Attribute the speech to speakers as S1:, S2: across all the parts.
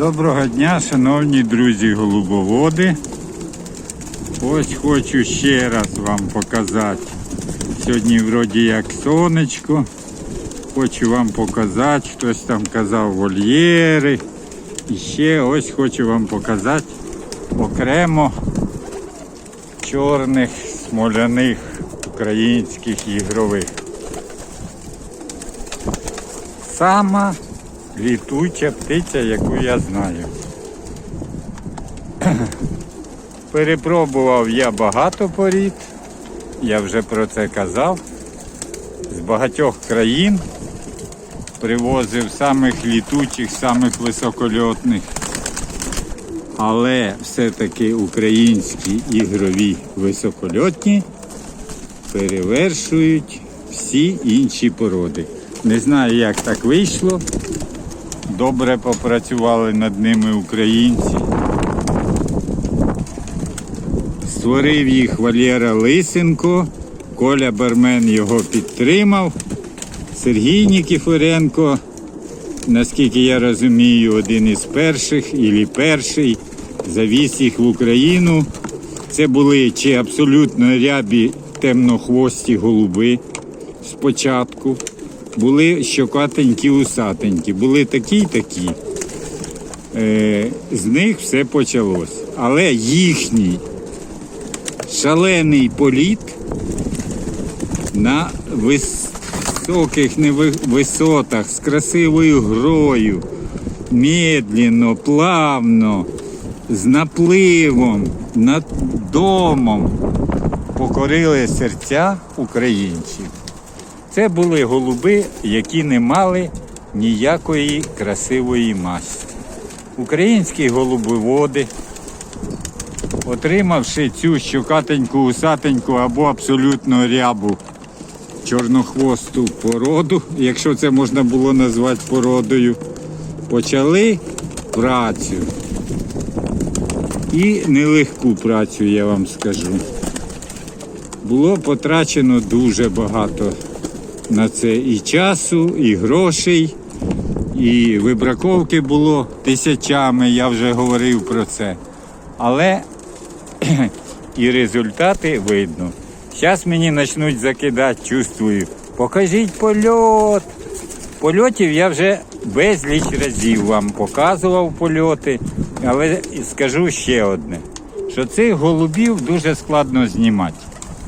S1: Доброго дня, шановні друзі голубоводи. Ось хочу ще раз вам показати. Сьогодні вроді як сонечко. Хочу вам показати, хтось там казав вольєри. І ще ось хочу вам показати окремо чорних смоляних українських ігрових. Сама літуча птиця, яку я знаю. Перепробував я багато порід, я вже про це казав. З багатьох країн привозив самих літучих, самих високольотних. Але все-таки українські ігрові високольотні перевершують всі інші породи. Не знаю, як так вийшло. Добре попрацювали над ними українці. Створив їх Валєра Лисенко, Коля Бармен його підтримав. Сергій Нікіфоренко, наскільки я розумію, один із перших, і перший, завіз їх в Україну. Це були чи абсолютно рябі темнохвості голуби спочатку. Були щокатенькі усатенькі, були такі й такі. Е, з них все почалось. Але їхній шалений політ на високих висотах з красивою грою, медленно, плавно, з напливом, над домом покорили серця українців. Це були голуби, які не мали ніякої красивої масті. Українські голубоводи, отримавши цю щокатеньку, усатеньку або абсолютно рябу чорнохвосту породу, якщо це можна було назвати породою, почали працю. І нелегку працю, я вам скажу. Було потрачено дуже багато на це і часу, і грошей, і вибраковки було тисячами, я вже говорив про це. Але і результати видно. Зараз мені почнуть закидати, чувствую. Покажіть польот. Польотів я вже безліч разів вам показував польоти, але скажу ще одне, що цих голубів дуже складно знімати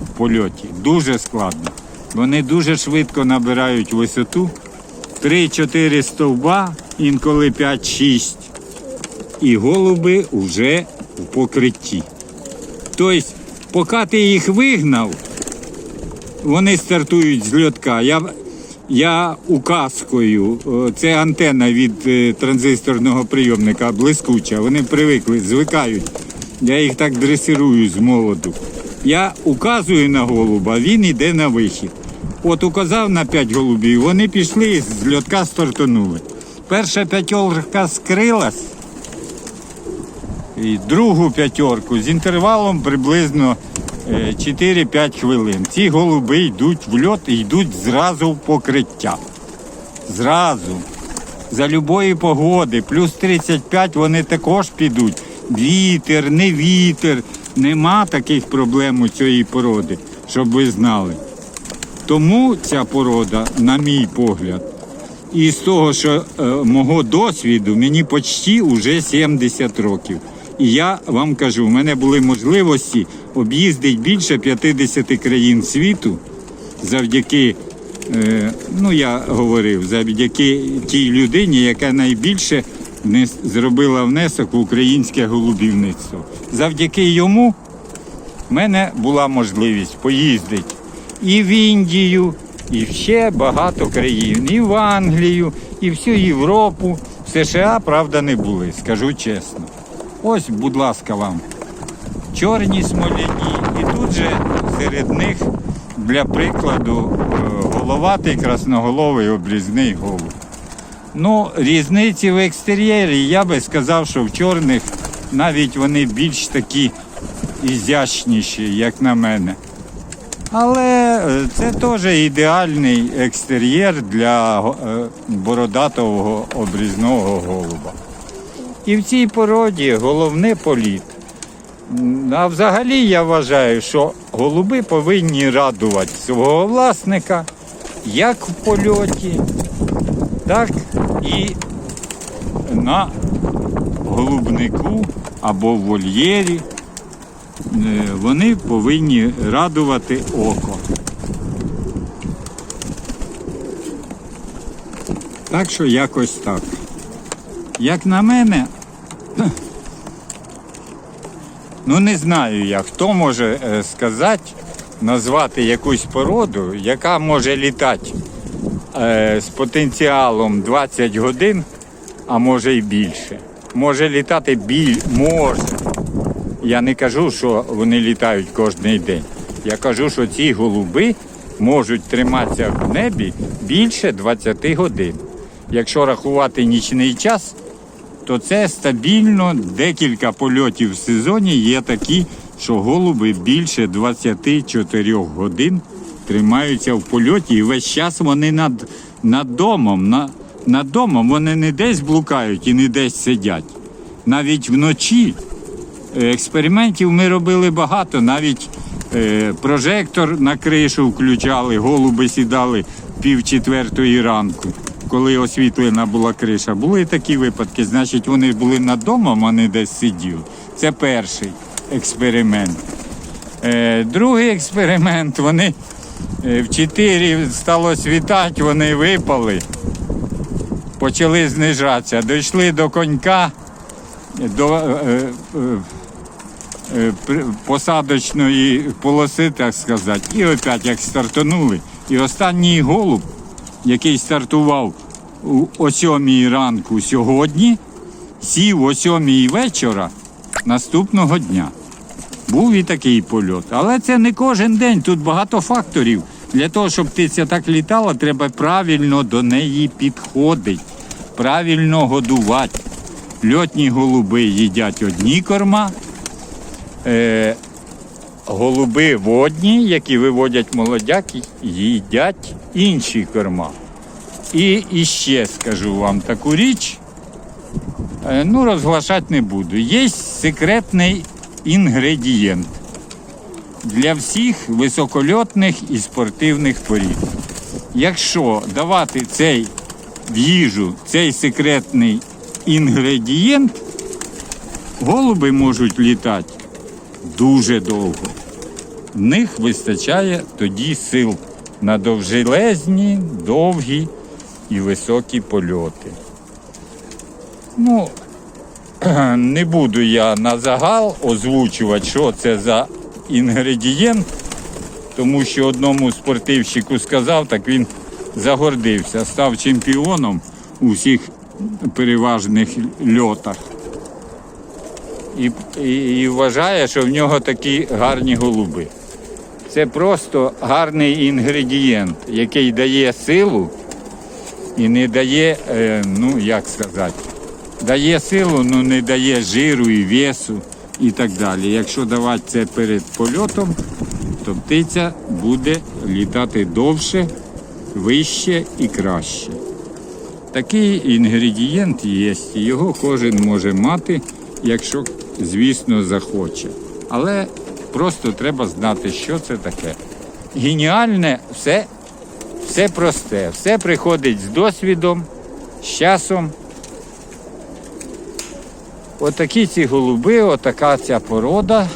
S1: в польоті. Дуже складно. Вони дуже швидко набирають висоту. 3-4 стовба, інколи 5-6. І голуби вже в покритті. Тобто, поки ти їх вигнав, вони стартують з льотка. Я, я указкою, це антенна від е, транзисторного прийомника, блискуча. Вони привикли, звикають. Я їх так дресирую з молоду. Я указую на голуба, він йде на вихід. От указав на 5 голубів, вони пішли і з льотка стартанули. Перша п'ятерка скрилась, і другу п'ятерку з інтервалом приблизно е, 4-5 хвилин. Ці голуби йдуть в льот і йдуть зразу в покриття. Зразу. За любої погоди, плюс 35 вони також підуть. Вітер, не вітер. Нема таких проблем у цієї породи, щоб ви знали. Тому ця порода, на мій погляд, і з того, що е, мого досвіду, мені почти вже 70 років. І я вам кажу, в мене були можливості об'їздити більше 50 країн світу завдяки, е, ну я говорив, завдяки тій людині, яка найбільше зробила внесок в українське голубівництво. Завдяки йому в мене була можливість поїздити і в Індію, і ще багато країн, і в Англію, і всю Європу. В США, правда, не були, скажу чесно. Ось, будь ласка, вам. Чорні смоляні, і тут же серед них, для прикладу, е, головатий красноголовий обрізний голуб. Ну, різниці в екстер'єрі, я би сказав, що в чорних навіть вони більш такі ізящніші, як на мене. Але е, це теж ідеальний екстер'єр для е, бородатого обрізного голуба. І в цій породі головне політ. А взагалі я вважаю, що голуби повинні радувати свого власника як в польоті, так і на голубнику або в вольєрі. Е, Вони повинні радувати око. Так що якось так. Як на мене, ну не знаю я, хто може е, сказати, назвати якусь породу, яка може літати е, з потенціалом 20 годин, а може й більше. Може літати біль, може. Я не кажу, що вони літають кожен день. Я кажу, що ці голуби можуть триматися в небі більше 20 годин. Якщо рахувати нічний час, то це стабільно декілька польотів в сезоні є такі, що голуби більше 24 годин тримаються в польоті, і весь час вони над, над домом. На, над домом вони не десь блукають і не десь сидять. Навіть вночі експериментів ми робили багато, навіть е, прожектор на кришу включали, голуби сідали пів четвертої ранку, коли освітлена була криша. Були такі випадки, значить, вони були над домом, а не десь сиділи. Це перший експеримент. Е, другий експеримент, вони е, в 4 стало світати, вони випали, почали знижатися. Дійшли до конька, до е, е, е, посадочної полоси, так сказати, і опять як стартанули. І останній голуб, який стартував о сьомій ранку сьогодні, сів о сьомій вечора наступного дня. Був і такий польот. Але це не кожен день, тут багато факторів. Для того, щоб птиця так літала, треба правильно до неї підходити, правильно годувати. Льотні голуби їдять одні корма, е, голуби водні, які виводять молодяк, їдять інші корма. І іще скажу вам таку річ, Е, Ну, розглашати не буду. Є секретний інгредієнт для всіх високольотних і спортивних порід. Якщо давати цей в їжу, цей секретний інгредієнт, голуби можуть літати дуже довго. В них вистачає тоді сил на довжелезні, довгі і високі польоти. Ну, не буду я на загал озвучувати, що це за інгредієнт, тому що одному спортивщику сказав, так він загордився, став чемпіоном у всіх переважних льотах. І, і, і вважає, що в нього такі гарні голуби. Це просто гарний інгредієнт, який дає силу і не дає, е, ну як сказати, дає силу, але не дає жиру і весу і так далі. Якщо давати це перед польотом, то птиця буде літати довше, вище і краще. Такий інгредієнт є, його кожен може мати, якщо, звісно, захоче. Але просто треба знати, що це таке. Геніальне все, все просте, все приходить з досвідом, з часом. Отакі ці голуби, отака ця порода.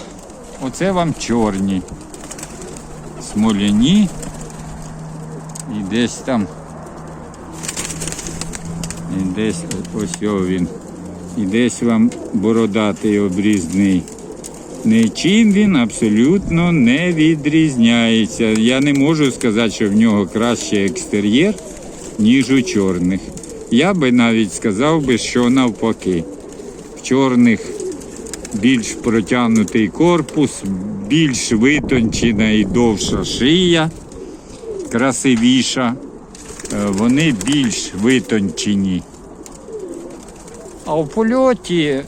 S1: Оце вам чорні. Смоляні. І десь там. І десь ось о він. І десь вам бородатий обрізний. Нічим він абсолютно не відрізняється. Я не можу сказати, що в нього кращий екстер'єр, ніж у чорних. Я би навіть сказав би, що навпаки. В чорних більш протягнутий корпус, більш витончена і довша шия, красивіша. Е, Вони більш витончені. А в польоті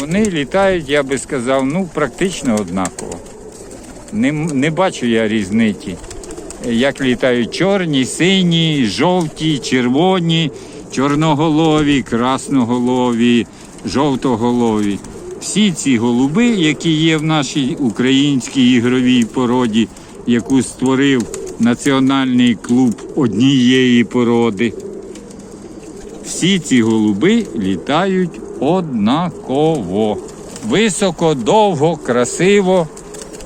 S1: вони літають, я би сказав, ну, практично однаково. Не, не бачу я різниці. Як літають чорні, сині, жовті, червоні, чорноголові, красноголові, жовтоголові. Всі ці голуби, які є в нашій українській ігровій породі, яку створив Національний клуб однієї породи. Всі ці голуби літають однаково. Високо, довго, красиво,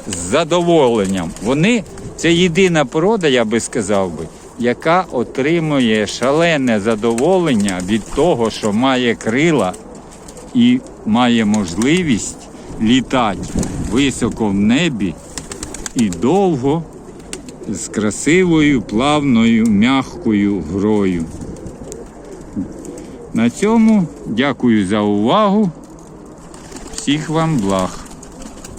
S1: з задоволенням. Вони це єдина порода, я би сказав би, яка отримує шалене задоволення від того, що має крила і має можливість літати високо в небі і довго з красивою, плавною, м'якою грою. На цьому дякую за увагу. Всіх вам благ.